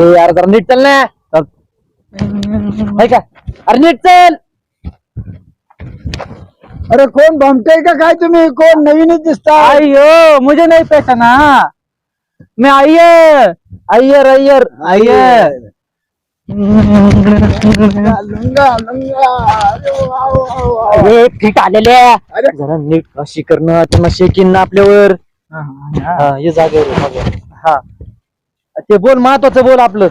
ए यार जरा नीट चल ना. हाय का? अरे नीट चल. अरे कोण भमते का? काय तुम्ही? कोण नवीनच दिसता? अयो मुझे नहीं पहचाना मैं अय्यर अय्यर अय्यर अय्यर लंगा लंगा. अरे वा, वा, वा. अरे फिट आलेले अरे. जरा नीट अशी करणं त्यांना शेकीन ना आपल्यावर. हा, हा. हा. ये जागेवर ये, जागेवर. हा. ते बोल महत्वाचं बोल आपलं.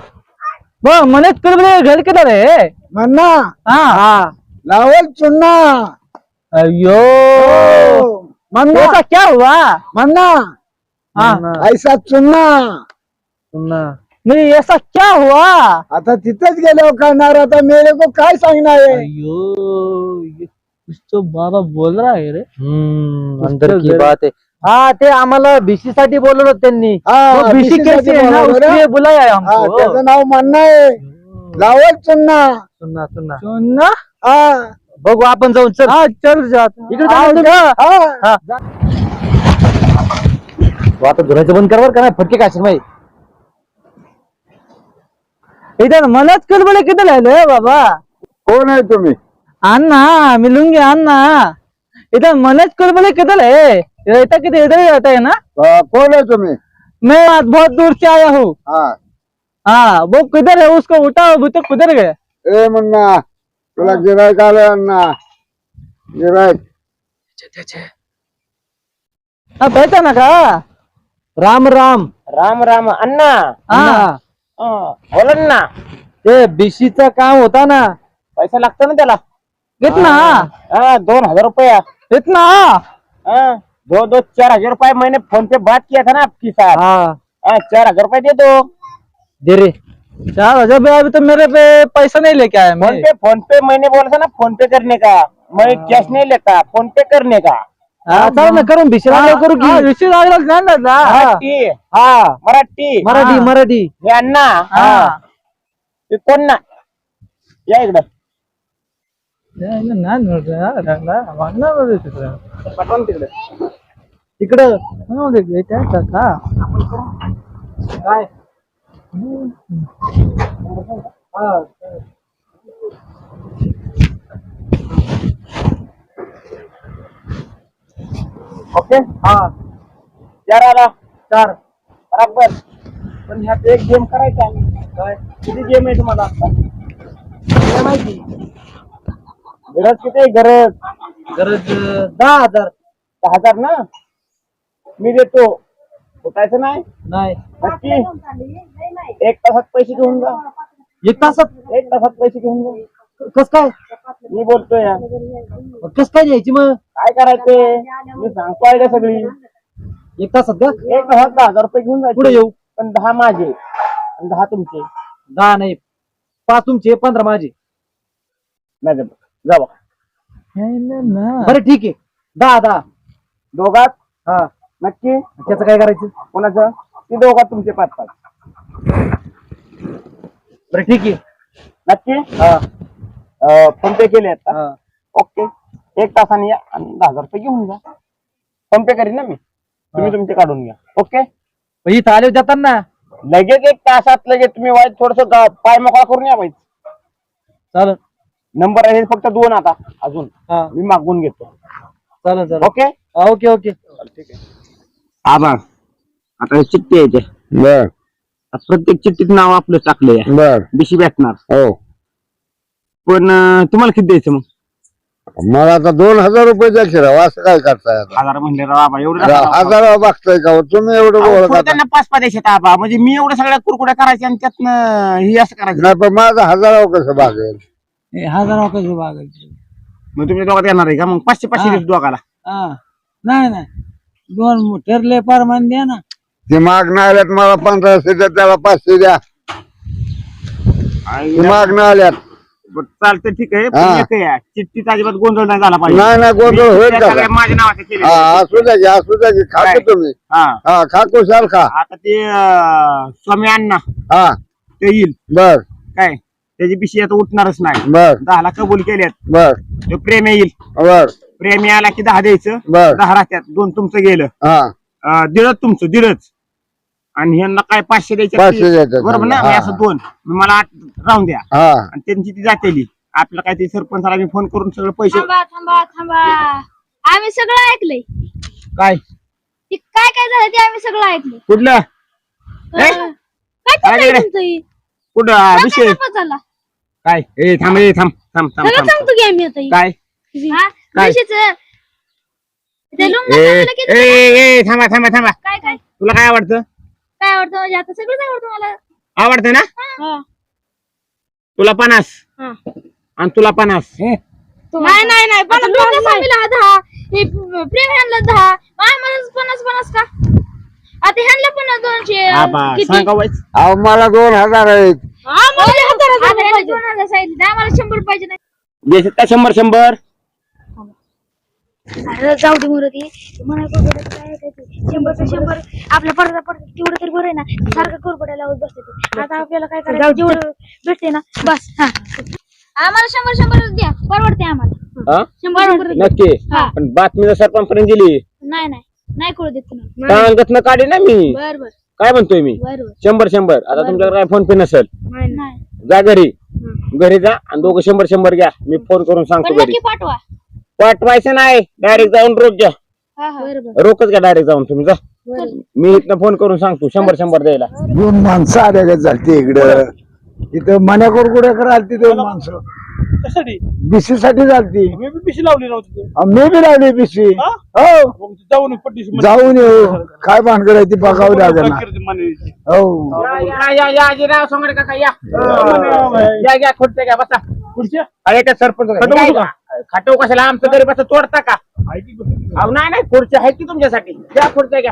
मग मने तुला घर केलं रे. म्हणना हा. हा. लावल चुन्ना. अयो म्हणना ऐसा क्या हुआ? म्हणना हाँ. ऐसा चुन्ना. सुनना नहीं ऐसा क्या हुआ? आता तिथेच गेलो करणार आता. मेरे को काय सांगणार आहे? अयो ये कुछ तो बाबा बोल रहा है रे. अंदर की बात है। हाँ ते आम्हाला बीसी साठी बोलवलं होतं त्यांनी. हा, बीसी BC कैसे साठी है ना? बोलवलं उसके लिए बुलाया है हा, हमको त्याचं नाव म्हणणं आहे. लावल चुन्ना. सुनना सुनना सुनना हा. बघू आपण जाऊन चल. हा चल जात इकडे ना. हा. हा. तू आता धुरायचं बंद कर बरं का नाही? फटके काय माहिती इथं मलाच कलबले किती राहिले बाबा? कोण आहे तुम्ही? अन्ना मी लुंगी अन्ना इधर मनोज कुलबले किधर है रहता किधर इधर ही रहता है ना कोण आहे तुम्ही? मैं आज बहुत दूर से आया हूँ. हा. हाँ वो किधर है उसको उठाओ अभी तो किधर गए ए म्हणना तुला गिरायक आलं अण्णा गिरायक हाँ पहचाना का राम राम. राम राम अण्णा. हाँ. अं, बोला ना ते बीसीचा काम होता ना. पैसा लागतो ना त्याला? कितना हा दोन हजार रुपया. इतना हाँ, दो दो चार हज़ार रुपये मैंने फ़ोन पे बात किया था ना आपके साथ। हाँ। हाँ, चार हज़ार रूपए दे दो। दे रे। चार हज़ार रुपया अभी तो मेरे पे पैसा नहीं लेके आया फ़ोन पे फ़ोन पे मैंने बोला था ना फ़ोन पे करने का। मैं कैश नहीं लेता फ़ोन पे करने का। हाँ, करून बीसी करू की? बीसी मराठी। हा। मराठी। मराठी मराठी। हे। अण्णा कोण ना या इकडं। पाठवा ना तिकडं. इकडं काय? ओके हा. चार आला. चार. बरोबर. पण ह्यात एक गेम करायचा आहे. काय? किती गेम आहे तुम्हाला? काय माहिती? गरज किती आहे गरज गरज दहा हजार. दहा हजार ना? मी देतो. उठायचं नाही? नाही. नक्की. एक तासात पैसे घेऊन जा. एक तासात? एक तासात पैसे घेऊन जा. कस काय? मी बोलतोय. यार. कस काय द्यायची मग? काय करायचंय? मी सांगतो आयडिया सगळी. एक तासात का? एक तासात दहा हजार रुपये घेऊन पुढे जायचे येऊ. पण दहा माझे. आणि दहा तुमचे. दहा नाही. पाच तुमचे पंधरा माझे. नाही. जा बा बरं ठीक आहे. दहा दहा. दोघात हा नक्की? त्याचं काय करायचं? कोणाचं? ते दोघात तुमचे पाच पाच. बरं ठीक आहे. नक्की? हा. फ़ोन पे केले हा. ओके. एक तासाने या आणि दहा हज़ार रुपये घेऊन जा. फ़ोन पे करीन ना मी. तुम्ही तुमचे काढून घ्या. ओके? मग इथं आले जाताना लगेच एक तासात लगेच तुम्ही वाईट थोडस पाय मोकळा करून या वाईट चालेल. नंबर आहे फक्त दोन आता अजून. हा. मी मागून घेतो. चालेल चालेल. ओके? हा, ओके. ओके आभार आता हे चिठ्ठी यायचे बर. प्रत्येक चिठ्ठीत नाव आपलं टाकलंय. बर. बिशी भेटणार. हो. पण अं, तुम्हाला किती द्यायचं मग? मला आता दोन हजार रुपये द्या की राव असं काय करताय आता? हजार म्हणले राव आबा एवढं नका राव. हजार बघताय का हो? तुम्ही एवढं अहो, पुढे त्यांना पाच पाच द्यायचे आबा. म्हणजे मी एवढं सगळ्या कुरकुड्या करायच्या आणि त्यातनं ही असं करायचं. नाही पण माझा हजार कसं भागेल? हजार कसं बागायचं मग तुम्ही दोघात येणार आहे का? मग पाचशे पाचशे देतो दोघाला. हा. नाही नाही. दोन ठरले परमान द्या ना. ते मागणं आल्यात मला पंधराशे द्या त्याला पाचशे द्या. ते मागणं आल्यात. बरं, चालतं ठीक आहे. हा. पण एक आहे, चिठ्ठीचा अजिबात गोंधळ नाही झाला पाहिजे. नाही नाही गोंधळ मी होईल त्या का सगळ्या माझ्या नावाचे केले हा असू द्या की असू द्या की खातो काय? तुम्ही. हा. हा खा कुशाल खा. आता ते अं, स्वामी अण्णा. हा. ते येईल. बर. काय? त्याची पिशी आता उठणारच नाही. बर. दहाला कबूल केल्यात. बर. तो प्रेम येईल. बर. प्रेम आला की दहा द्यायचं बर. दहा राहत्यात. दोन तुमचं गेलं. हा. अं, दीडच तुमचं दीडच आणि ह्यांना काय पाचशे द्यायचे पाचशे द्यायचे. बरोबर ना? हा. मी असं दोन. मग मला आठ राहून द्या. हा. आणि त्यांची ती जातेली. आपल्याला काय ते सरपंचाला मी फोन करून सगळं पैसे थांबा थांबा थांबा. आम्ही सगळं ऐकलंय. काय? ते काय काय झालं ते आम्ही सगळं ऐकलं कुठलं? ए? अं, काय काय चाललंय रे? तुमचं हे? कुठं? हा, विषय झाला काय? ए थांब ए थांब थांब थांब सगळं थांब. सांगतो की आम्ही आता हे. काय? हा? काय? ते ए ए थांबा थांबा थांबा. काय काय? तुला काय आवडतं? काय आवडतं? म्हणजे आता सगळंच आवडतं मला. आवडतं ना? हा. तुला पन्नास. हा. आणि तुला पन्नास. नाही नाही नाही. स्वामीला दहा. हे प्रेम ह्यांना दहा. मला पन्नास पन्नास का? आता ह्यांना पण दोनशे आबा, किती? सांगा वाईस. अहो मला दोन हजार आहेत. आम्हाला दोन हजार सांगितले आम्हाला शंभर पाहिजे नाही. देशात का शंभर शंभर? अरे जाऊ दे मुरती मला कोरबड्याचं काय ऐकायचं शंभरचं शंभर आपल्या पडदा पडदा तेवढं तरी बरं आहे ना. सारखं कोरबड्या लावत बसते ते. आता आपल्याला काय करायचं? जेवढं भेटते ना बस. हा. आम्हाला शंभर शंभर द्या. परवडते आम्हाला. हा? शंभर शंभर द्या. नक्की हा. पण बातमी जर सरपंच दिली. नाही नाही. नाही कळू देत न काढे ना मी? बर बर. काय म्हणतोय मी? बर बर. शंभर शंभर. आता तुमच्याकडे काय फोन पे नसेल? नाही जा घरी. घरी जा आणि दोघं शंभर शंभर घ्या. मी फोन करून सांगतो घरी नक्की पाठवा. पाठवायचं नाही. डायरेक्ट जाऊन रोख घ्या. हा हा. बर रोखच घ्या डायरेक्ट जाऊन तुम्ही. जा. मी इथनं फोन करून सांगतो. शंभर शंभर द्यायला. दोन माणसं आल्या का चालते इकडं? इथं मन्या कुरकुड्याकडे आलती दोन माणसं? कशासाठी? बिशी साठी चालती मी बी पिशी लावली नव्हती. मी बी लावली बिशी हा? हो. मग जाऊन पट्टी जाऊन येऊ. काय भानगड आहे ती बघावं लागेल ना. हो. या या या या अजिराव सोंगडे काका या. या घ्या खुर्च्या घ्या बसा. खुर्च्या? अरे त्या सरपंच खाटो बसू का? खाटो कशाला? आमचं गरीब असं तोडता का? अहो नाही नाही खुर्च्या आहेत की तुमच्यासाठी? घ्या. खुर्च्या घ्या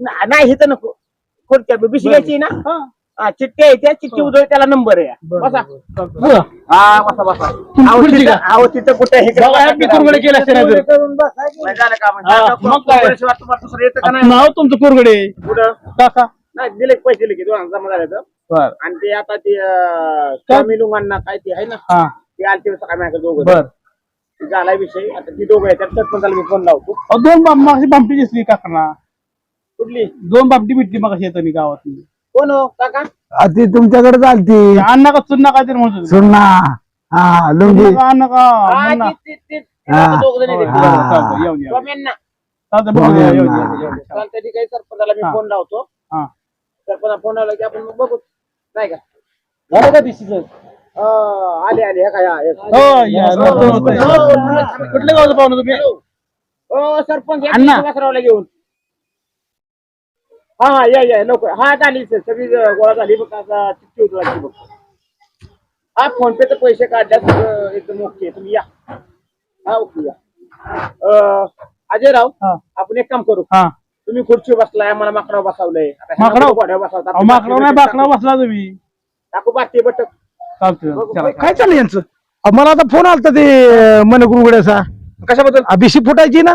ना- नाही इथं नको. खुर्च्या बिशी घ्यायची ना? हा, चिठ्ठी आहे त्या चिठ्ठी उधळ त्याला नंबर आहे. बसा. हा बसा बसा. अहो खुर्ची तिथं का? अहो तिथं कुठे हे बघा, केले असते नाही तर. नाही झालं का? म्हणजे? हा, आता मग काय? कुरघोड्याशिवाय तुम्हाला दुसरं येतं का नाही? नाव तुमचं कुरगडे? कुठं? काका नाही दिले पैसे दिले की दोन जमा झाले तर. बर. आणि ते आता ते अं, स्वामी लुंगांना काय ते आहे ना? हा. ते आलते सकाळी माझ्या दोघं. बर. ते झालाय विषय. आता ती दोघं आहेत त्यात सरपंचाला मी फोन लावतो. अहो, दोन बाम मागची बामटी दिसली काकांना कुठली? दोन बामटी भेटली मग येतानी गावात कोण हो काका आ, ती तुमच्याकडे चालती अण्णा का चुन्ना काय तरी म्हणत. सुन्ना हा लुंगी अण्णा का हा, मुन्ना? ते- ते- ते- हा. ते दोघं जण आहेत. हा. चालतंय, येऊ द्या. स्वाम्यांना. चालतंय, बघू द्या, येऊ द्या, हा. येऊ द्या. चालतंय, ठीक आहे सरपंचाला मी हा. फोन लावतो हा. सरपंचा फोन लावला की आपण मग बघू नाही का झालं का दिशीचं? अं, आले आले हे काय हा, एक. हो या. कुठल्या गावचं पाहुणं तुम्ही हो सरपंच या अण्णा. वासरावला घेऊन हा हा या या लवकर हा झाली सर. सगळी गोळा झाली बघ आता चिठ्ठी उतरवायची बघ. हा फोन पे पैसे काढल्यात सगळं एकदम ओके तुम्ही या. हा ओके या. अं, अजय राव हा. आपण एक काम करू. हा. तुम्ही खुर्ची बसलाय आम्हाला माकडावर बसवलंय. आता ह्यांना माकडावर? कुठं घोड्यावर बसवतात? अहो, माकडं नाही बाकडा बसला तुम्ही. टाकू बाकी बटक चालतंय चला. काय चाललं यांचं? अहो, मला आता फोन आलता ते मन गुरुगड्याचा कशाबद्दल? बिशी फुटायची ना?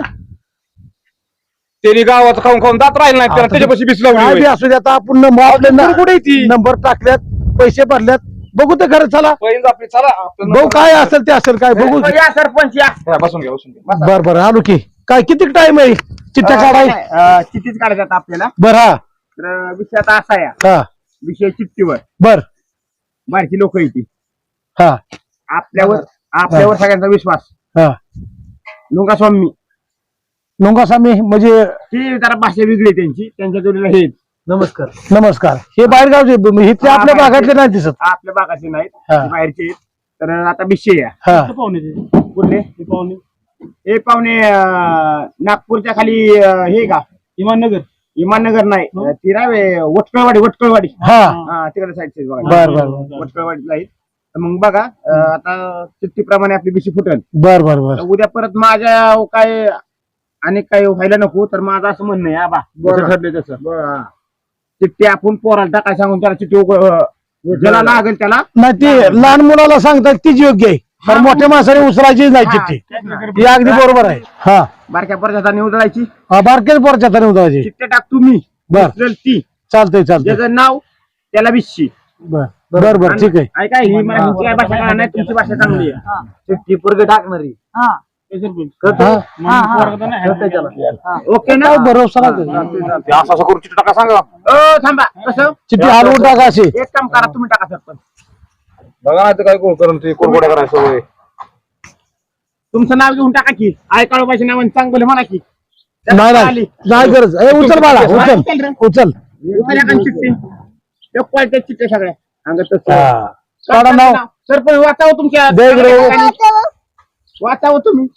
त्यांनी गावात खाऊन खाऊन जात राहील नाही त्याला त्याच्यापाशी बिस काय बी असू दे आता आपण नंबर आपले न- नंबर टाकल्यात पैसे भरल्यात. बघू ते खरं चला. आपली चला. बघू काय असेल ते असेल काय बघू. या सरपंच या. बसून घ्या बसून घ्या. बर बर आलो की. काय किती टाइम आहे? चिठ्ठ्या काढाय. अं, चिठ्ठीच काढायचं आपल्याला. बर हा. तर विषय आता असा आहे. हा. विषय चिठ्ठीवर. बर. बारकी लोक येते हा. आपल्यावर आपल्यावर सगळ्यांचा विश्वास. हा. लुंगा स्वामी लोंगासामी म्हणजे ती जरा भाषा वेगळी आहे त्यांची. त्यांच्या जोडीला हे. नमस्कार. नमस्कार. हे बाहेरगावचे इथले आपल्या हा, भागातले नाही दिसत. आपल्या भागाचे नाहीत. हा. ते बाहेरचे आहेत. तर आता विषय या हा. पाहुणे? कुठले? पाहुणे. हे पाहुणे अं, नागपूरच्या खाली अं, हे का? इमाननगर. इमाननगर नाही. ती रावे वटकळवाडी वटकळवाडी. हा. हा तिकडे साईडचे बघा. बर बर बर. वटकळवाडीला आहेत तर मग बघा अं, आता चिठ्ठीप्रमाणे आपली बिशी फुटल. बर बर बर. उद्या परत माझ्या काय आणि काय व्हायला नको तर माझं असं म्हणणं आहे आबा. जसं ठरलंय तसं. चिठ्ठी आपण पोराला टाकाय सांगून त्याला चिठ्ठी उघड- अं, ज्याला लागेल त्याला. नाही ते लहान मुलाला सांगतात तीच योग्य आहे. तर मोठ्या माणसाने उचलायची नाही चिठ्ठी. ही. अगदी बरोबर आहे. हा. बारक्या परजाचा उधळायची हा, बारकेच पोरच्या तरी उचलायची. चिठ्ठी टाक तुम्ही. बर. उचलेल ती. चालतंय चालतंय. ज्याचं नाव त्याला बिशी बर. बर बर ठीक आहे. ऐका ही मला हिंदी काय भाषा कळणार नाही तुमची भाषा चांगली आहे. चिठ्ठी पोरग टाकणारी. हा. ओके ना? भरोसा असं असं करून चिठ्ठी टाका सांगा. थांबा. कसं? चिठ्ठी हलवून टाका अशी. एक काम करा तुम्ही टाका सरपंच. बघा ना ते काय कोण करून ते करायचं होय. तुमचं नाव घेऊन टाका की. आय काळोबाच्या नावाने चांगलं म्हणा की. नाही नाही. आली. नाही गरज. ए, उचल बाळा उचल. उचल. एका चिठ्ठी. एक क्वालिटी चिठ्ठी सगळ्या. अंगत हा. काढा नाव. सरपंच वाचावं तुमच्या. दे इकडे. वाचावं तुम्ही.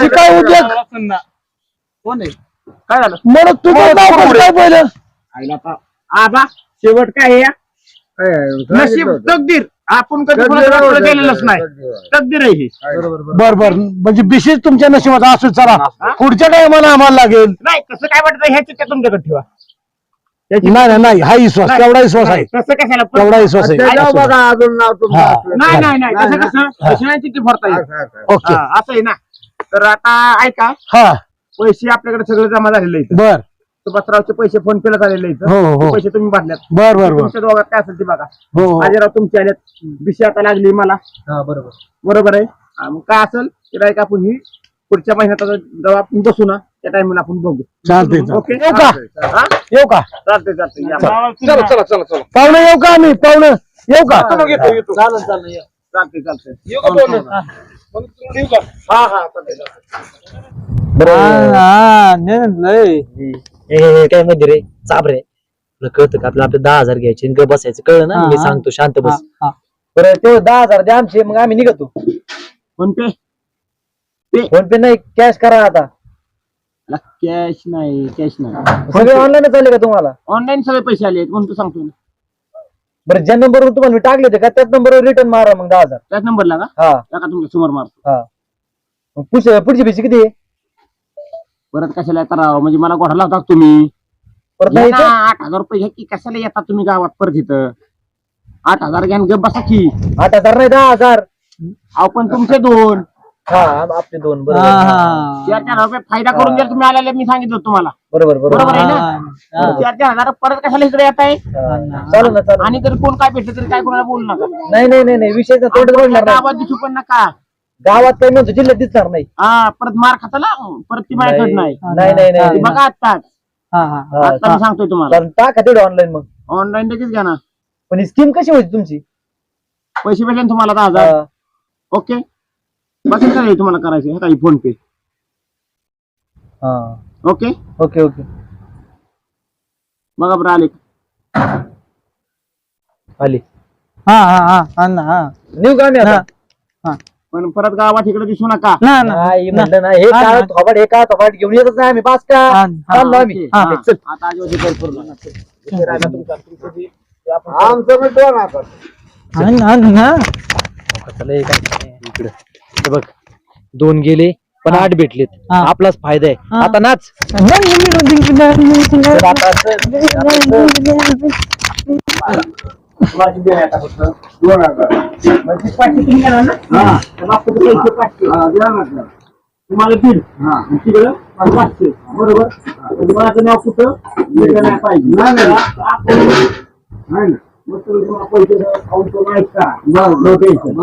शिकाय उद्योग. कोण आहे? काय झालं? तुझं नाव कसं काय पहिलं? आईला आता आबा शेवट काय आहे या? नशीब तकदीर. आपण कधी कोणाच्या गेलेलंच नाही. तकदीर आहे ही. बर बर. म्हणजे विशेष तुमच्या नशिबात असू चला. पुढच्या टायमाला आम्हाला लागेल. नाही कसं काय वाटतं ह्या चिठ्ठ्या तुमच्याकडे ठेवा? नाही नाही नाही हा विश्वास तेवढा विश्वास आहे. तसं कशाला तेवढा विश्वास आहे. अजून नाव तुमचं हा. नाही नाही नाही तसं कसं? कशाला चिठ्ठी भरता येईल? ओके. हा, असं आहे ना. तर आता ऐका. हा. पैसे आपल्याकडे सगळे जमा झालेले आहेत बर. सुभाषरावचे पैसे फोन पेला झालेले आहेत हो, हो. ते पैसे तुम्ही भरल्यात. बर बर बर. तुमच्या दोघात काय असेल ते बघा. हो. हो. बाजीराव तुमचे आलेत. बिशी आता लागली मला. हा बरोबर. बरोबर आहे. हा, मग काय असेल ते नाही का आपण ही पुढच्या महिन्यात आता जेव्हा आपण बसू ना. त्या टाइमला आपण बघू. चालते ओके? येऊ का? हा? येऊ का? चालतंय चालतंय. या. चला चला चला चला पाहुणे येऊ का आम्ही? पाहुणे येऊ का? मग येतो येतो. चालेल चालेल या. चालतंय चालतंय. येऊ का पाहुणे? मग तुम्ही येऊ का? हा हा चालतंय चालतंय. हा, हा, नाही, लय. ए काय मध्ये रे चाप रे तुला कळतं का? आपलं आपलं दहा हजार घ्यायचे आणि ग बसायचं. कळलं ना? मी. सांगतो शांत बस. बरं तेव्हा दहा हजार द्या आमचे मग आम्ही निघतो. फोन पे? फोन पे नाही कॅश करा आता. कॅश नाही कॅश नाही. सगळे ऑनलाईन चालले का तुम्हाला? ऑनलाईन सगळे पैसे आले म्हणून तू सांगतोय ना. बरं ज्या नंबरवर तुम्हाला मी टाकले होते का त्याच नंबरवर रिटर्न मारा मग दहा हजार. त्याच नंबरला का? हा. त्या का तुमच्यासमोर मारतो? हा. मग पुढचे पुढची पैसे किती आहे? परत कशाला करावं म्हणजे मला गोठा लावता तुम्ही? परत नाही येतं? आठ हजार रुपये घ्या की कशाला येतात तुम्ही गावात परत इथं? आठ हजार घ्या आणि गप बसा की. आठ हजार नाही दहा हजार. अहो पण तुमचे दोन. हा आपले दोन हा, बरोबर. हा. चार चार रुपये फायदा करून जर तुम्ही आलेले मी सांगितलं तुम्हाला. बरोबर बरोबर. बरोबर आहे ना? हा, चार चार हजार परत कशाला इकडे येत आहे? हा. चालेल ना चालेल. आणि जर कोण काय भेटलं तरी काय कोणाला बोलू नका. नाही नाही नाही नाही. विषय तोंड बोलणार नाही. गावात दिसू पण नका. गावात काही म्हणतो जिल्ह्यात दिसणार नाही. हा परत मार खाता ना परत ती माझ्याकडे नाही. नाही. नाही ती नाही बघा आत्ताच. हा, हा. हा, आता मी सांगतोय तुम्हाला. टाका तेवढं ऑनलाईन मग. ऑनलाईन लगेच घ्या ना पण स्कीम कशी होती तुमची? पैसे भेटले ना तुम्हाला दहा हजार? हा. ओके बाकी काय तुम्हाला करायचं हे काही फोन पे. हा. ओके? Okay okay. बघा बरं आले. आली. हा हा हा. हा ना, हा. आता. हा. पण परत गावात इकडे दिसू नका. ना, ना. नाही म्हणलं ना हे. थोबाड हे थोबाड घेऊन येतच नाही आम्ही. बास का? हा, हा. चाललो आम्ही. ओके, हा, हा. चल आता आजोबा हे करू नका. इथे राहिला तुमचा, तुमचं जे- जे आपण- आमचं मी दोन हातात हा ना, हा ना. हे काय इकडं हे बघ दोन गेले पण आठ भेटलेत हा. आपलाच फायदा आहे हा. आता नाच आता आता? तर पाचशे. तुम्हाला दीड तिकडं पाचशे बरोबर माझं नाव कुठं पाहिजे मग तुम्ही तुम्हाला पैसे खाऊन तो नाही का No tension.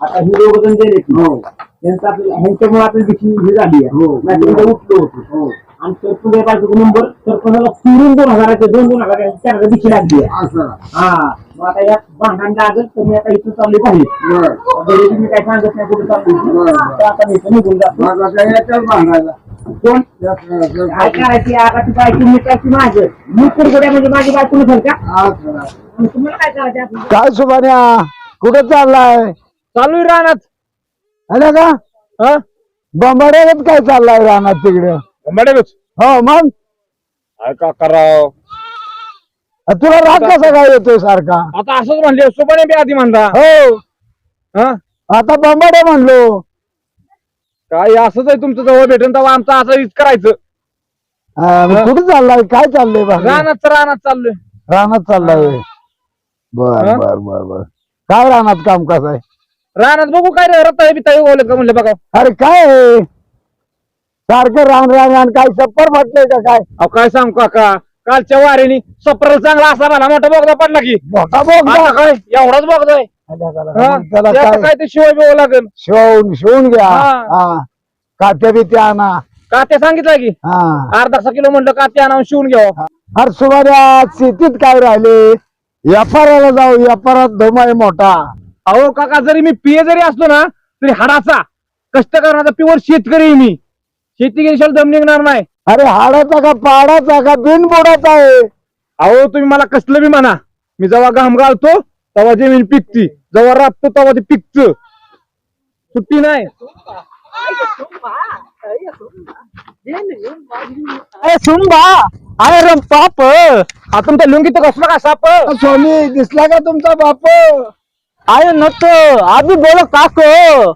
आता ही दोघ जण गेले त्यांचं आपल्या ह्यांच्यामुळे आपली भीती ही झाली आहे. नाही तर इथं उठलो होतो. आणि सरपंच बायको नंबर सरपंचाला फिरून दोन हजाराचे दोन दोन हजार चार भीती लागली आहे. हा. मग आता या भांडण लागत तर मी आता इथं चालले पाहिजे तुम्ही काय सांगत नाही कुठे चाललो? तर आता मी इथं निघून जातो. कोण काय करायची आता ती बायको मिटायची माझं मी कुरगुड्या म्हणजे माझी बायको नसेल का? आणि तुम्हाला काय करायचं आपलं? काय सुभान्या? कुठं चाललाय? चालू आहे रानात. आल्या का? हा? बंबाड्यात काय चाललाय रानात तिकडे? मॅडमच हो मग? काय का कराव? आ, तुला राग कसा काय येतोय सारखा? आता असंच म्हणले सोपाने बी आधी म्हणला. हो. हा? आता बंबाड्या म्हणलो. काय असंच आहे तुमचं जवळ भेटेन तेव्हा आमचं असं हीच करायचं. कुठं चाललाय? काय चाललंय बा रानात रानात चाललोय. रानात चाललाय बर हा? बर बर बर. काय रानात काम कसं आहे रानात बघू काय रे रत्ता बित्ता बोलत का म्हणलं बघा. अरे काय आहे? सारखं रान रान रान काय सप्पर म्हटलंय का काय? अहो काय सांगू काका? कालच्या वारीनी सप्रल चांगला असा मला मोठा बोगदा पडला की. मोठा बोगदा? आता काय? एवढाच बोगदा आहे. हा? त्याला काय काय? ते शिवाय लागेल. शिवून शिवून घ्या. हा. हा. कात्या बित्या आणा. का ते सांगितलं की? हा. अर्धा किलो म्हणलं का ते आणून शिवून घ्यावं अरे सुमार्या शेतीत काय राहिले? व्यापाराला जाऊ व्यापारात धोमाय मोठा. अहो काका जरी मी पिये जरी असलो ना तरी हाडाचा. कष्ट करण्याचा प्युअर शेतकरी आहे मी. शेती गेल्याशिवाय दम निघणार नाही. अरे हाडाचा का पाडाचा का बिनबोडाचा आहे? अहो तुम्ही मला कसलं बी म्हणा. मी जेव्हा घाम घालतो तेव्हा जमीन पिकती. जेव्हा राबतो तेव्हा ते पिकत. सुट्टी नाही. अरे अरे रम पाप हा तुमच्या लुंगीत कसला का साप स्वामी दिसला का तुमचा बाप? अरे नत अभी बोलो काको.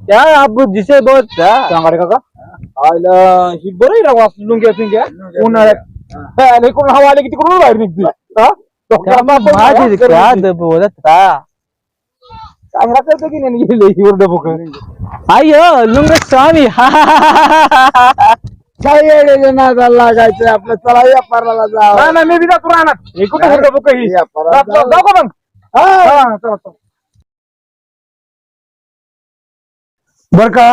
क्या आप जिसे बहुत सांगाडे काका. आयला ही बरं लुंग्या फिंग्या उन्हाळ्यात. कोण हवा आली की तिकडून बाहेर निघते. क्या हा? बोलत की नाही गेले एवढं लुंग स्वामी. काय लागायचं आपलं? चला व्यापाराला जाऊ नाही, मी बी जातो राहणार हे कुठे बोक ही जाऊ का मग हा. बर का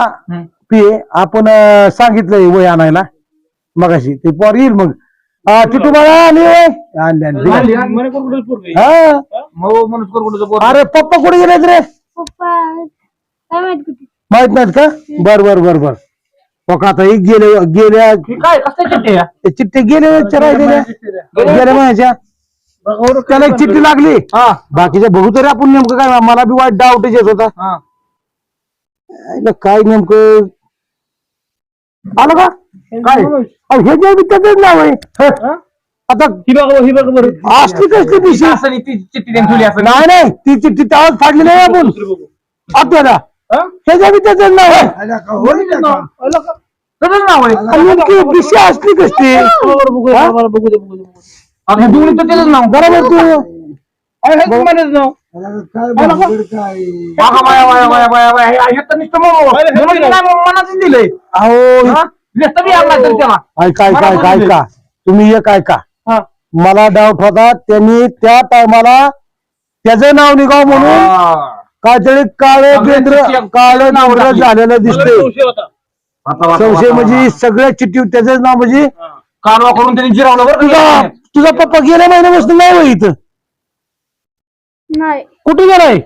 पिये आपण सांगितलंय वय आणायला. मगाशी ते पोर येईल मग. अं, ती तुम्हाला आली. वय आणली? हा. मग पोरगी? अरे पप्पा कुठे गेलेत रे? पप्पा काय माहीत कुठे? माहीत नाहीत का? बर बर बर बर. हो का आता ही गेले गेल्या ही काय कसं चिठ्ठी आहे? ते चिठ्ठे गेले गेल्या महिन्याच्या. त्याला एक चिठ्ठी लागली. हा. बाकीच्या बघू तरी आपण नेमकं काय मला बी वाईट डाऊट येत होता. हा. काय नेमकं? आलं का? काय? अहो, हे जे बी त्याचंच नाव आहे. हं. ही? बघ ही बघ बरं असली कसली दिशी असं नाही, ती चिठ्ठी त्यांनी ठेवली असं नाही नाही ती चिठ्ठी त्यावर फाडली नाही आपण आपल्याला हे जे बी त्याचंच नाव आहे आला का? होईल का? त्याचंच नाव आहे आणि नेमकी दिशी असली कसली हा? आता हे दोन्ही तर त्याचंच नाव बरोबर तू अरे, हे तुम्हालाच नाव आला का? काय भानगड काय वागा, वाया, वाया, वाया, वाया, वाया. हे- हे तर नुसतं मग- म्हणून त्याला मग मनातच दिलंय अहो हा? नुसतं बी आणला तर त्याला ऐका ऐका ऐका ऐका तुम्ही एक ऐका हा. मला डाऊट होता. त्यांनी त्या टायमाला त्याचं नाव निघाव म्हणून काहीतरी काळे केंद्र काळं नावडं झालेलं दिसतंय. संशय म्हणजे सगळ्या चिठ्ठी त्याचं नाव म्हणजे कालवा करून त्यांनी जिरावलं बरं तुझा? तुझा पप्पा गेल्या महिन्यापासून नाही होय इथं. नाही. कुठे गेलाय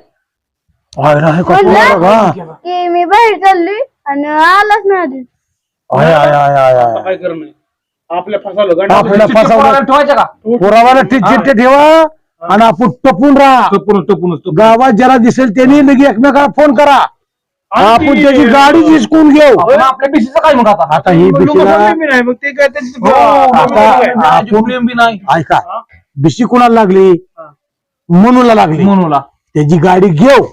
आय, नाही का बोलला? पोरं का? की मी बाहेर चालली आणि आलाच नाही. काय करणं? आपल्या फसवलं गंडा. आपल्या चिठ्ठी फसवलं. ठेवायचं का? पोरावाला ठीक चिठ्ठे ठेवा आणि आपण टपून राहा. टपून टपून गावात ज्याला दिसेल त्यांनी लगे एकमेकाला फोन करा. आपण त्याची गाडी जिसकून घेऊ. आपल्या बीसीचं काय मग आता? आता ही ऐका बिशी कुणाला लागली? मनूला लागली. म्हणूला त्याची गाडी घेऊ.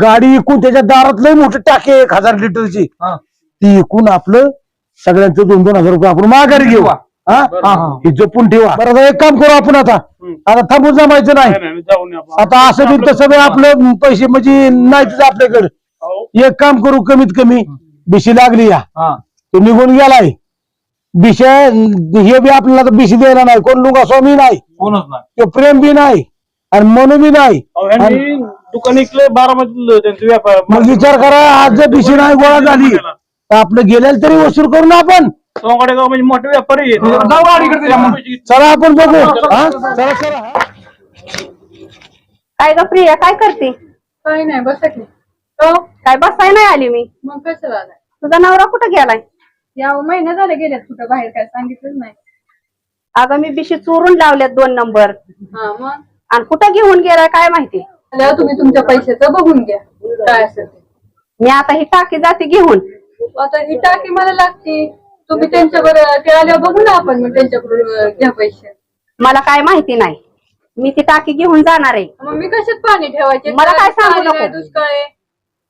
गाडी इकून त्याच्या दारात लय मोठी टाकी एक हजार लिटरची. हा. ती इकून आपलं सगळ्यांचं दोन दोन हजार रुपये आपण माघारी घेऊ. हा? हा, हा. ही जपून ठेवा. बरं. आता एक काम करू आपण आता. आता थांबून जमायचं नाही. जाऊन या. आता असं बी तसं बी आपलं पैसे म्हणजे नाहीच आपल्याकडे. एक काम करू कमीत कमी बिशी लागली या. हा. तो निघून गेलाय. बिशा हे बी आपल्याला तर बिशी द्यायला नाही. कोण लुंगा स्वामी नाही. कोणच नाही. तो प्रेम बी नाही. आणि मनू बी नाही. अहो, ह्यांनी दुकान इकलं बारामतीतलं त्यांचं व्यापार मग विचार करा आज जर बिशी नाही गोळा झाली. तर आपलं गेलेलं तरी वसूल करू ना आपण. सोंगाडे गाव म्हणजे मोठे व्यापारी आहे. जाऊ गाडीकडे त्याच्या मग. चला आपण बघू. हा? चला चला काय ग प्रिया काय करते? काही नाही बसा की. काय बसाय नाही आली मी. मग कसं झालं? तुझा नवरा कुठं गेलाय? या महिना झाले गेल्यात कुठं बाहेर काय सांगितलंच नाही. अगं मी बिशी चोरून लावल्यात दोन नंबर. हा मग? आणि कुठं घेऊन गेलाय काय माहिती? आल्यावर तुम्ही तुमच्या पैशाचं बघून घ्या. काय असेल ते. मी आता ही टाकी जाते घेऊन. आता ही टाकी मला लागते. तुम्ही त्यांच्याबरोबर ते आल्यावर बघू ना आपण मग त्यांच्याकडून घ्या पैसे. मला काय माहिती नाही. मी ती टाकी घेऊन जाणार आहे. मग मी कशात पाणी ठेवायचे? मला काय सांगू पाणी नाही, नको. दुष्काळ आहे.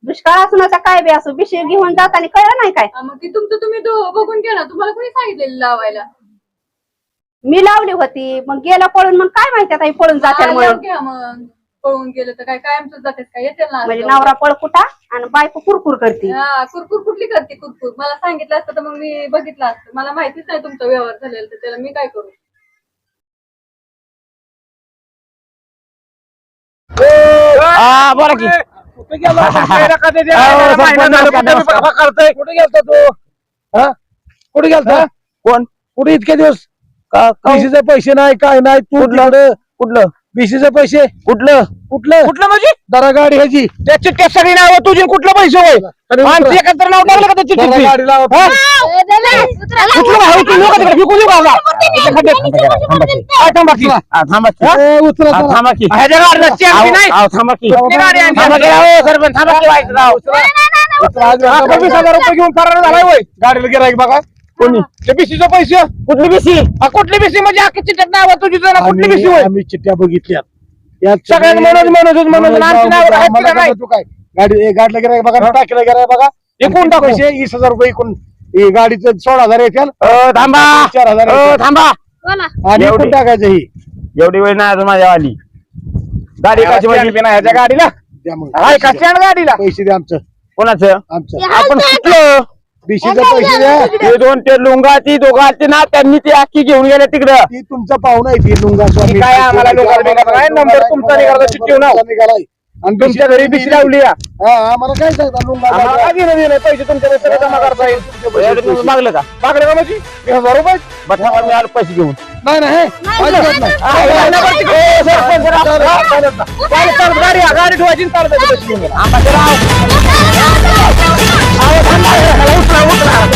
दुष्काळ असून आता काय बी असो बिशी घेऊन जाताना कळलं नाही काय. हा, मग ती तुमचं तुम्ही दो- बघून घ्या ना. तुम्हाला कोणी सांगितलेलं लावायला? मी लावली होती. मग गेला पळून मग काय माहिती आता ही पळून जाते आल्यावर म्हणून. घ्या मग. पळून गेलं तर काय कायमच जाते काय येते ना म्हणजे नवरा पळ कुठा आणि बायको कुरकुर करते. हा कुरकुर कुठली करते कुरकुर? मला सांगितलं असतं तर मग मी बघितलं असतं. मला माहितीच नाही तुमचा व्यवहार झालेला तर त्याला मी काय करू? हा बोला की. कुठे गेला? अहो, सरपंच, कुठे मी बघा करतोय. कुठे गेलता तू? हा? कुठे गेलता? कोण? कुठे इतके दिवस? पैसे नाही काय नाही तू कुठलं? कुठलं? बीसीचे पैसे कुठलं कुठलं कुठलं म्हणजे दरा गाडी ह्याची त्या चिठ्ठ्या सगळी नाव तुझी कुठलं पैसे होय उतरा. एकत्र नाव टाकलं का त्या दरा चिठ्ठीत गाडी लावा हा? कुठलं भाऊ तू लोक तिकडे फेकून देऊ का आता? इथं खड्ड्यात. हा, थांबा की. हा, थांबा की. ए, उचला हा, चला. थांबा की. ह्याच्या थांबा की. गाडी? थांबा की, अहो, सरपंच, थांबा की, व्हायचं राव. उचला, आज आता वीस हजार रुपये घेऊन फरार झालाय होय गाडीला गिराईक बघा कोणी? ते बीसीचे पैसे? कुठली बिसी हा, कुठली बिसी म्हणजे अख्खी चिठ्ठ्यात नाव तुझी जरा कुठली बिसी होय? आम्ही आम्ही चिठ्ठ्या बघितल्यात. यात सगळ्यात सगळे- मनोज मनोजच मनोज आणि आमची नावं आहेत की आम्हाला नाही? कसं तू काय. गाडी ए, गाडीला गिराईक बघा टाकीला गिराईक बघा. एकूण टाकू. पैसे वीस हजार रुपये एकूण. हे गाडीचं सोळा हजार येतील. अ, थांबा. चार हजार अ, येतील. थांबा. आणि एवढी. एकूण टाकायचं ही. एवढी वेळ नाही अजून माझ्या आली गाडी कशी म्हणजे नाही ह्याच्या गाडीला? द्या मग. हाय का स्टँड गाडीला? पैसे द्या आमचं. कोणाचं? आमचं. आपण कुठलं बीसीचे पैसे द्या ते दोन ते लुंगा ती दोघांची ना त्यांनी ती अख्खी घेऊन गेले तिकडं ती तुमचा पाहुणा आहे ती लुंगा स्वामी काय आम्हाला काय? नंबर तुमचा निघाला, चिठ्ठी निघालाय आणि तुमच्या घरी बिशी लावली या. हा आम्हाला काय सांगता लुंगा आम्हाला बाबा. काय घेणं देणं पैसे तुमच्या सगळं जमा करता येईल. तुम्ही मागलं का मागले का माझी वीस हजार रुपये बसा मी आलो पैसे घेऊन नाही नाही अजिबात सरपंच, चालत, चालत, चालत, गाडी गाडी ठेवायची आणि चालत पैसे घेऊन गेला. आंबा, राव. ஊத்துறேன்